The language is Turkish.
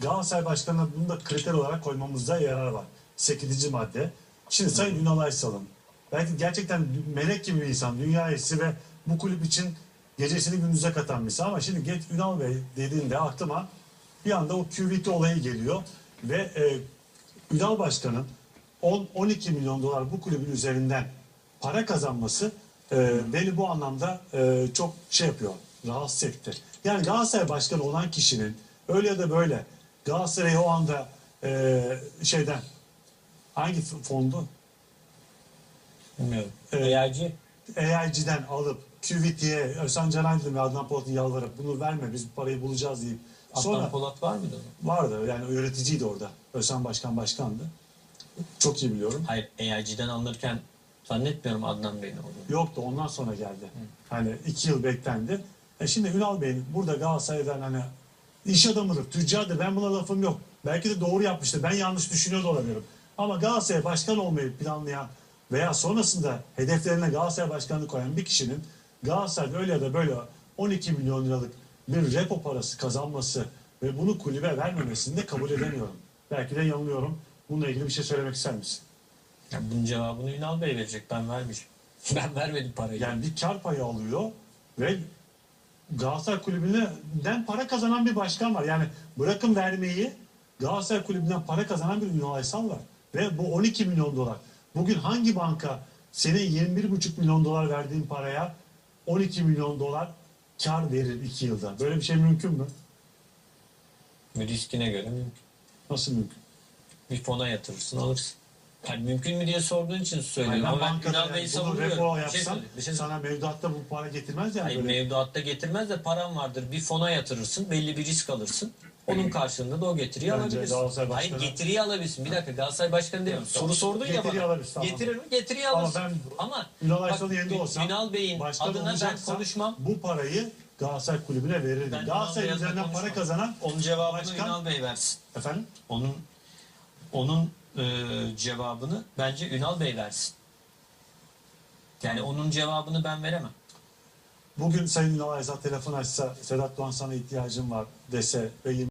Galatasaray Başkanı'na bunu da kriter olarak koymamızda yarar var. 8. madde. Şimdi Sayın Ünal Aysal'ın belki gerçekten melek gibi bir insan, dünya iyisi ve bu kulüp için gecesini gündüze katan bir insan ama şimdi geç Ünal Bey dediğinde aklıma bir anda o QVT olayı geliyor ve e, Ünal Başkan'ın 10-12 milyon dolar bu kulübün üzerinden para kazanması e, beni bu anlamda e, çok şey yapıyor, rahatsız etti. Yani Galatasaray Başkanı olan kişinin öyle ya da böyle Galatasaray'ı o anda e, şeyden hangi fondu? Bilmiyorum. Ee, EYC AIG'den alıp QVT'ye Özcan Canaydın ve Adnan Polat'ı yalvarıp bunu verme biz bu parayı bulacağız deyip Adnan sonra Polat var mıydı vardı yani yöneticiydi orada. Özcan Başkan başkandı. Çok iyi biliyorum. Hayır EYC'den alınırken zannetmiyorum Adnan Bey'in olduğunu. Yoktu ondan sonra geldi. Hani iki yıl beklendi. E şimdi Ünal Bey'in burada Galatasaray'dan hani iş adamıdır, tüccardır ben buna lafım yok. Belki de doğru yapmıştır. Ben yanlış düşünüyor da olabilirim. Ama Galatasaray başkan olmayı planlayan veya sonrasında hedeflerine Galatasaray başkanlığı koyan bir kişinin Galatasaray'da öyle ya da böyle 12 milyon liralık bir repo parası kazanması ve bunu kulübe vermemesini de kabul edemiyorum. Belki de yanılıyorum. Bununla ilgili bir şey söylemek ister misin? Ya bunun cevabını Ünal Bey verecek. Ben vermeyeceğim. Ben vermedim parayı. Yani bir kar payı alıyor ve Galatasaray Kulübü'nden para kazanan bir başkan var. Yani bırakın vermeyi Galatasaray Kulübü'nden para kazanan bir Ünal Aysal var. Ve bu 12 milyon dolar. Bugün hangi banka senin 21,5 milyon dolar verdiğin paraya 12 milyon dolar kar verir 2 yılda? Böyle bir şey mümkün mü? Riskine göre mümkün. Nasıl mümkün? Bir fona yatırırsın alırsın. Yani mümkün mü diye sorduğun için Yani söylüyorum. ben Ama ben bankada Ünal yani bunu savunuyorum. repo şey söyleyeyim, bir şey sana mevduatta bu para getirmez yani. Hayır, böyle. mevduatta getirmez de param vardır. Bir fona yatırırsın. Belli bir risk alırsın. Onun karşılığında da o getiriyi Bence alabilirsin. Hayır getiriyi alabilirsin. Bir dakika Galatasaray Başkanı demiyorum. Soru sordun ya Getiriyi bana. alabilirsin, tamam. Getirir mi? Getiriyi Ama alırsın. ben Ama Ünal bak, Aysal'ın yerinde olsam Ünal Bey'in adına ben konuşmam. Bu parayı Galatasaray Kulübü'ne verirdim. Ben Galatasaray Ünal üzerinden konuşmam. para kazanan Onun cevabını Başkan- Ünal Bey versin. efendim Onun onun e, cevabını bence Ünal Bey versin. Yani onun cevabını ben veremem. bugün Sayın Ünal Aysal telefon açsa Sedat Doğan sana ihtiyacım var dese ve